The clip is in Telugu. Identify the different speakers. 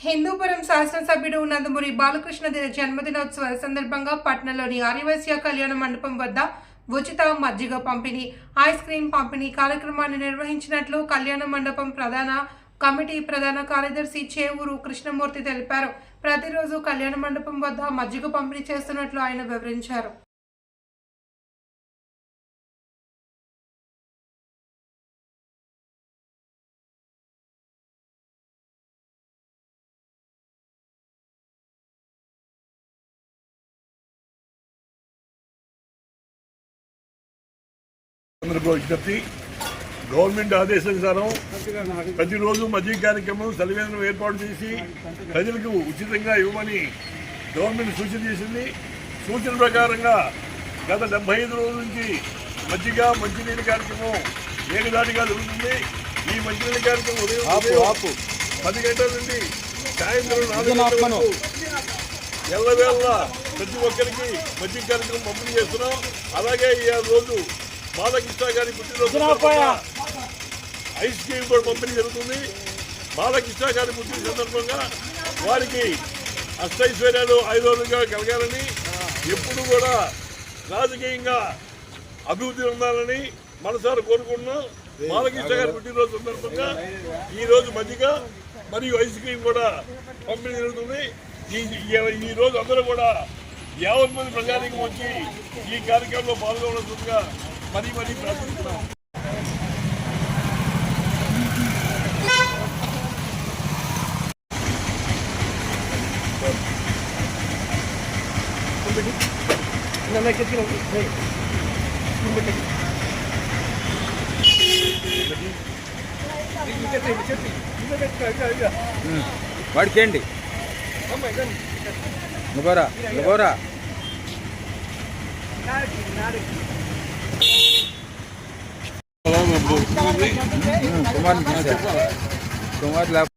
Speaker 1: హిందూపురం శాసనసభ్యుడు నందమూరి బాలకృష్ణ దిన జన్మదినోత్సవ సందర్భంగా పట్నంలోని ఆర్యవైశ్య కళ్యాణ మండపం వద్ద ఉచిత మజ్జిగ పంపిణీ ఐస్ క్రీం పంపిణీ కార్యక్రమాన్ని నిర్వహించినట్లు కళ్యాణ మండపం ప్రధాన కమిటీ ప్రధాన కార్యదర్శి చేవూరు కృష్ణమూర్తి తెలిపారు. ప్రతిరోజు కళ్యాణ మండపం వద్ద మజ్జిగ పంపిణీ చేస్తున్నట్లు ఆయన వివరించారు.
Speaker 2: అందరికీ విజ్ఞప్తి గవర్నమెంట్ ఆదేశానుసారం ప్రతిరోజు మజ్జిగ కార్యక్రమం సలివేదనం ఏర్పాటు చేసి ప్రజలకు ఉచితంగా ఇవ్వమని గవర్నమెంట్ సూచన చేసింది. సూచన ప్రకారంగా గత డెబ్బై ఐదు రోజుల నుంచి మజ్జిగ మంచినీళ్ళ కార్యక్రమం ఏకదాటిగా జరుగుతుంది. ఈ మంచినీళ్ళ కార్యక్రమం ఉదయం పది గంటల నుండి సాయంత్రం నాలుగు గంటల వరకు ఎల్లవేళ ప్రతి ఒక్కరికి మజ్జిగ కార్యక్రమం పంపిణీ చేస్తున్నాం. అలాగే ఈ రోజు బాలకృష్ణ గారి పుట్టినరోజు ఐస్ క్రీమ్ కూడా పంపిణీ జరుగుతుంది. బాలకృష్ణ గారి పుట్టిన సందర్భంగా వారికి అష్టైశ్వర్యాలు ఐదోలుగా కలగాలని ఎప్పుడు కూడా రాజకీయంగా అభివృద్ధి ఉండాలని మనసారి కోరుకుంటున్నాం. బాలకృష్ణ గారి పుట్టినరోజు సందర్భంగా ఈ రోజు మజ్జిగ మరియు ఐస్ క్రీమ్ కూడా పంపిణీ జరుగుతుంది. ఈ ఈ- ఈ రోజు అందరూ కూడా యావత్ మంది ప్రజానికి వచ్చి ఈ కార్యక్రమంలో పాల్గొనవలసిందిగా మరీ మరీ ప్రార్థిస్తున్నాం
Speaker 3: వాడికేంటి? నువ్వరా? তোমার তোমার লাভ